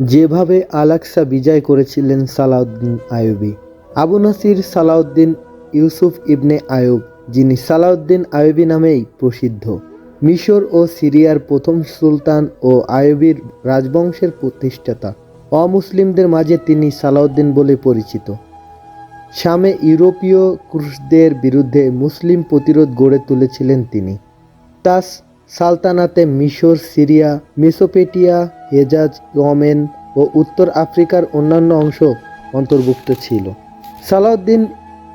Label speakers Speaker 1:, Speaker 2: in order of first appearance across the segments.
Speaker 1: যেভাবে আলাক্সা বিজয় করেছিলেন সালাউদ্দিন আইয়ুবী। আবু নাসির সালাউদ্দিন ইউসুফ ইবনে আয়ুব যিনি সালাউদ্দিন আইয়ুবী নামেই প্রসিদ্ধ। মিশর ও সিরিয়ার প্রথম সুলতান ও আইয়ুবীর রাজবংশের প্রতিষ্ঠাতা। অমুসলিমদের মাঝে তিনি সালাউদ্দিন বলে পরিচিত। শামে ইউরোপীয় ক্রুশদের বিরুদ্ধে মুসলিম প্রতিরোধ গড়ে তুলেছিলেন তিনি। তাস সালতানাতে মিশর, সিরিয়া মেসোপেটিয়া হেজাজ, ইয়েমেন ও উত্তর আফ্রিকার অন্যান্য অংশ অন্তর্ভুক্ত ছিল। সালাউদ্দিন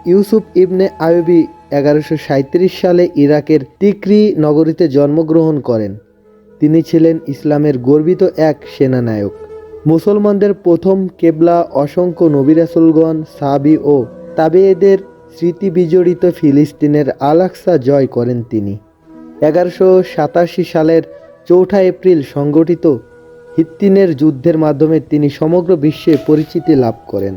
Speaker 1: ইউসুফ ইবনে আয়ুবী এগারোশো সালে ইরাকের তিকরি নগরীতে জন্মগ্রহণ করেন। তিনি ছিলেন ইসলামের গর্বিত এক সেনানায়ক। মুসলমানদের প্রথম কেবলা অসংখ্য নবিরাসুলগণ সাবি ও তাবেয়েদের স্মৃতিবিজড়িত ফিলিস্তিনের আলাক্সা জয় করেন তিনি। এগারোশো সাতাশি সালের চৌঠা এপ্রিল সংগঠিত হিত্তিনের যুদ্ধের মাধ্যমে তিনি সমগ্র বিশ্বে পরিচিতি লাভ করেন।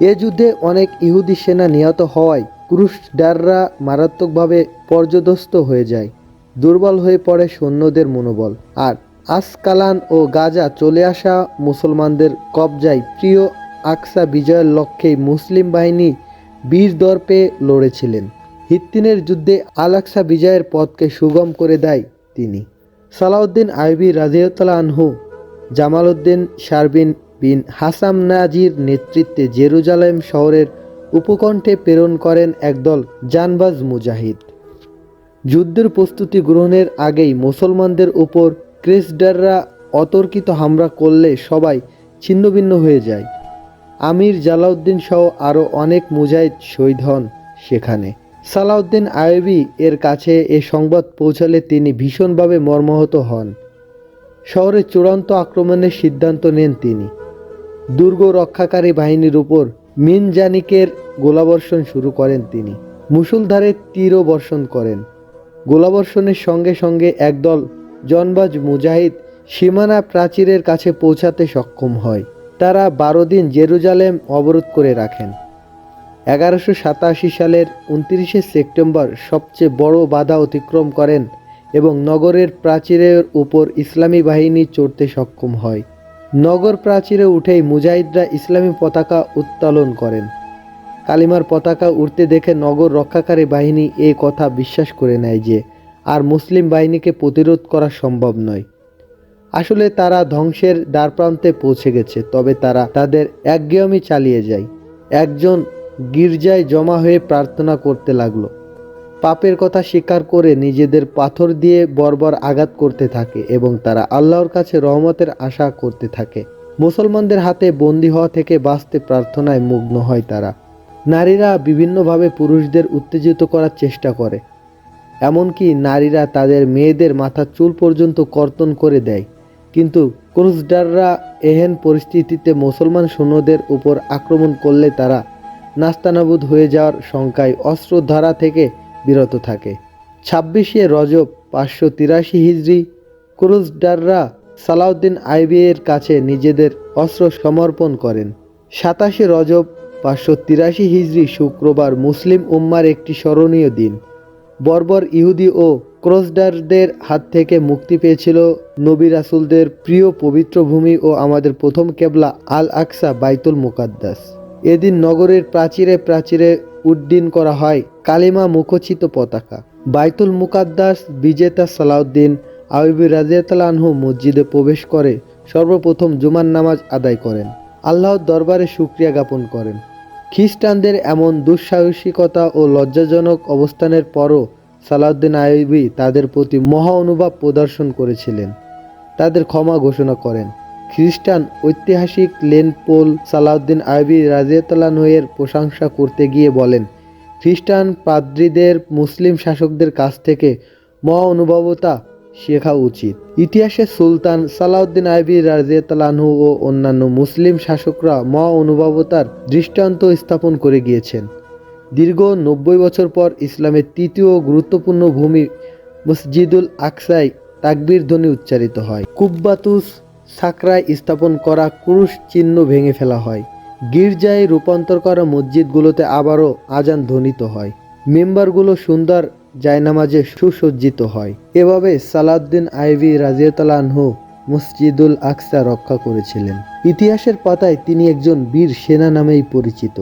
Speaker 1: এ যুদ্ধে অনেক ইহুদি সেনা নিহত হওয়ায় ক্রুশডাররা মারাত্মকভাবে পর্যদস্ত হয়ে যায়, দুর্বল হয়ে পড়ে সৈন্যদের মনোবল। আর আসকালান ও গাজা চলে আসা মুসলমানদের কবজায় প্রিয় আকসা বিজয়ের লক্ষ্যেই মুসলিম বাহিনী বীর দর্পে লড়েছিলেন। হিত্তিনের যুদ্ধে আলাক্সা বিজয়ের পথকে সুগম করে দেয় তিনি। সালাউদ্দিন আইবি রাজিউতালা আনহু, জামালউদ্দিন শারবিন বিন হাসাম নাজির নেতৃত্বে জেরুজালেম শহরের উপকণ্ঠে প্রেরণ করেন একদল জানবাজ মুজাহিদ। যুদ্ধের প্রস্তুতি গ্রহণের আগেই মুসলমানদের উপর ক্রেসডাররা অতর্কিত হামলা করলে সবাই ছিন্নভিন্ন হয়ে যায়। আমির জালাউদ্দিন সহ আরও অনেক মুজাহিদ শহীদ হন সেখানে। সালাউদ্দিন আয়বি এর কাছে এ সংবাদ পৌঁছালে তিনি ভীষণভাবে মর্মাহত হন। শহরে চূড়ান্ত আক্রমণের সিদ্ধান্ত নেন তিনি। দুর্গ রক্ষাকারী বাহিনীর উপর মিনজানিকের গোলাবর্ষণ শুরু করেন তিনি। মুসুলধারে তীরও বর্ষণ করেন। গোলাবর্ষণের সঙ্গে সঙ্গে একদল জনবাজ মুজাহিদ সীমানা প্রাচীরের কাছে পৌঁছাতে সক্ষম হয়। তারা বারো দিন জেরুজালেম অবরোধ করে রাখেন। এগারোশো সাতাশি সালের উনত্রিশে সেপ্টেম্বর সবচেয়ে বড় বাধা অতিক্রম করেন এবং নগরের প্রাচীরের উপর ইসলামী বাহিনী চড়তে সক্ষম হয়। নগর প্রাচীরে উঠেই মুজাহিদরা ইসলামী পতাকা উত্তোলন করেন। কালিমার পতাকা উঠতে দেখে নগর রক্ষাকারী বাহিনী এই কথা বিশ্বাস করে নেয় যে, আর মুসলিম বাহিনীকে প্রতিরোধ করা সম্ভব নয়। আসলে তারা ধ্বংসের দ্বারপ্রান্তে পৌঁছে গেছে, তবে তারা তাদের একঘেয়েমি চালিয়ে যায়। একজন গির্জায় জমা হয়ে প্রার্থনা করতে লাগল। পাপের কথা স্বীকার করে নিজেদের পাথর দিয়ে বর্বর আঘাত করতে থাকে এবং তারা আল্লাহর কাছে রহমতের আশা করতে থাকে। মুসলমানদের হাতে বন্দী হওয়া থেকে বাঁচতে প্রার্থনায় মুগ্ন হয় তারা। নারীরা বিভিন্নভাবে পুরুষদের উত্তেজিত করার চেষ্টা করে। এমনকি নারীরা তাদের মেয়েদের মাথার চুল পর্যন্ত কর্তন করে দেয়। কিন্তু ক্রুসডাররা এহেন পরিস্থিতিতে মুসলমান সৈন্যদের উপর আক্রমণ করলে তারা নাস্তানাবুদ হয়ে যাওয়ার শঙ্কায় অস্ত্র ধারা থেকে বিরত থাকে। ছাব্বিশে রজব পাঁচশো তিরাশি হিজড়ি ক্রুসডাররা সালাউদ্দিন আইবিএর কাছে নিজেদের অস্ত্র সমর্পণ করেন। সাতাশে রজব পাঁচশো তিরাশি হিজড়ি শুক্রবার মুসলিম উম্মার একটি স্মরণীয় দিন। বর্বর ইহুদি ও ক্রসডারদের হাত থেকে মুক্তি পেয়েছিল নবী রাসুলদের প্রিয় পবিত্র ভূমি ও আমাদের প্রথম কেবলা আল আকসা বাইতুল মুকাদ্দাস। এদিন নগরের প্রাচীরে প্রাচীরে উড্ডীন করা হয় কালিমা মুখচিত পতাকা। বাইতুল মুকাদ্দাস বিজেতা সালাউদ্দিন আইবি রাজিয়াতালানহু মসজিদে প্রবেশ করে সর্বপ্রথম জুমার নামাজ আদায় করেন। আল্লাহর দরবারে সুক্রিয়া জ্ঞাপন করেন। খ্রিস্টানদের এমন দুঃসাহসিকতা ও লজ্জাজনক অবস্থানের পরও সালাউদ্দিন আইবি তাদের প্রতি মহা অনুভব প্রদর্শন করেছিলেন। তাদের ক্ষমা ঘোষণা করেন। খ্রিস্টান ঐতিহাসিক লেন পোল সালাউদ্দিন আইবি রাজিয়াতালানহের প্রশংসা করতে গিয়ে বলেন, খ্রিস্টান পাদ্রীদের মুসলিম শাসকদের কাছ থেকে মহা অনুভবতা শেখা উচিত। ইতিহাসে সুলতান সালাউদ্দিন আইবি রাজিয়াতালানহু ও অন্যান্য মুসলিম শাসকরা মহা অনুভবতার দৃষ্টান্ত স্থাপন করে গিয়েছেন। দীর্ঘ নব্বই বছর পর ইসলামের তৃতীয় গুরুত্বপূর্ণ ভূমি মসজিদুল আকসাই তাকবির ধ্বনি উচ্চারিত হয়। কুব্বাতুস সাকরায় স্থাপন করা ক্রুশ চিহ্ন ভেঙে ফেলা হয়। গির্জায় রূপান্তর করা মসজিদগুলোতে আবারও আজান ধ্বনিত হয়। মেম্বারগুলো সুন্দর জায়নামাজে সুসজ্জিত হয়। এভাবে সালাউদ্দিন আইভি রাজিয়াতালানহু মসজিদুল আকসা রক্ষা করেছিলেন। ইতিহাসের পাতায় তিনি একজন বীর সেনা নামেই পরিচিত।